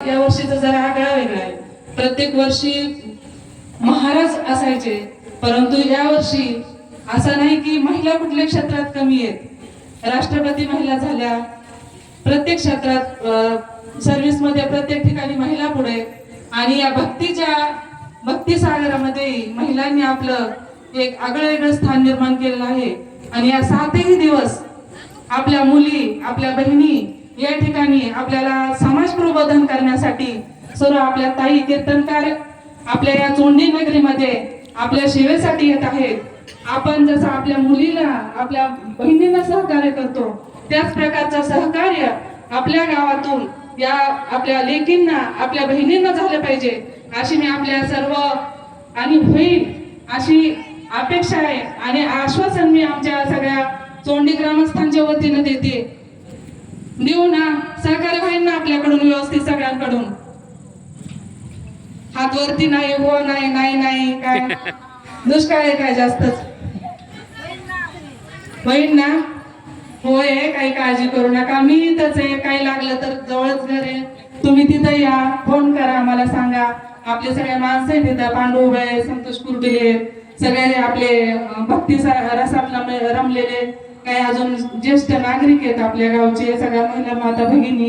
या वर्षीचा जरा आगळा वेगळा आहे. प्रत्येक वर्षी महाराज असायचे परंतु या वर्षी असं नाही की महिला कुठल्या क्षेत्रात कमी आहेत. राष्ट्रपती महिला झाल्या प्रत्येक क्षेत्रात सर्व्हिसमध्ये प्रत्येक ठिकाणी महिला पुढे. आणि या भक्तीच्या भक्ती सागरामध्ये महिलांनी आपलं एक आगळं वेगळं स्थान निर्माण केलेलं आहे. आणि या सातही दिवस आपल्या मुली आपल्या बहिणी या ठिकाणी आपल्याला समाज प्रबोधन करण्यासाठी सर्व आपल्या ताई कीर्तनकार आपल्या या चोंडी नगरीमध्ये आपल्या सेवेसाठी येत आहेत. आपण जसं आपल्या मुलीला आपल्या बहिणींना सहकार्य करतो त्याच प्रकारचं सहकार्य आपल्या गावातून या आपल्या लेकींना आपल्या बहिणींना झालं पाहिजे अशी मी आपल्या सर्व आणि होईल अशी अपेक्षा आहे आणि आश्वासन मी आमच्या सगळ्या चोंडी ग्रामस्थांच्या वतीनं देते. देऊ ना. सहकारी होईल ना आपल्याकडून व्यवस्थित सगळ्यांकडून. हात वरती नाही हो नाही नाही नाही काय? दुष्काळ आहे काय जास्तच? होईल ना? होय काही काळजी करू नका. मी इथंच आहे. काही लागलं तर जवळच घर आहे. तुम्ही तिथं या. फोन करा आम्हाला सांगा. आपले सगळे माणसं आहेत तिथं पांडू उभे संतोष कुर्डिले सगळे आपले भक्ती सा- रसात रमलेले काही अजून ज्येष्ठ नागरिक आहेत आपल्या गावचे सगळ्या महिला माता भगिनी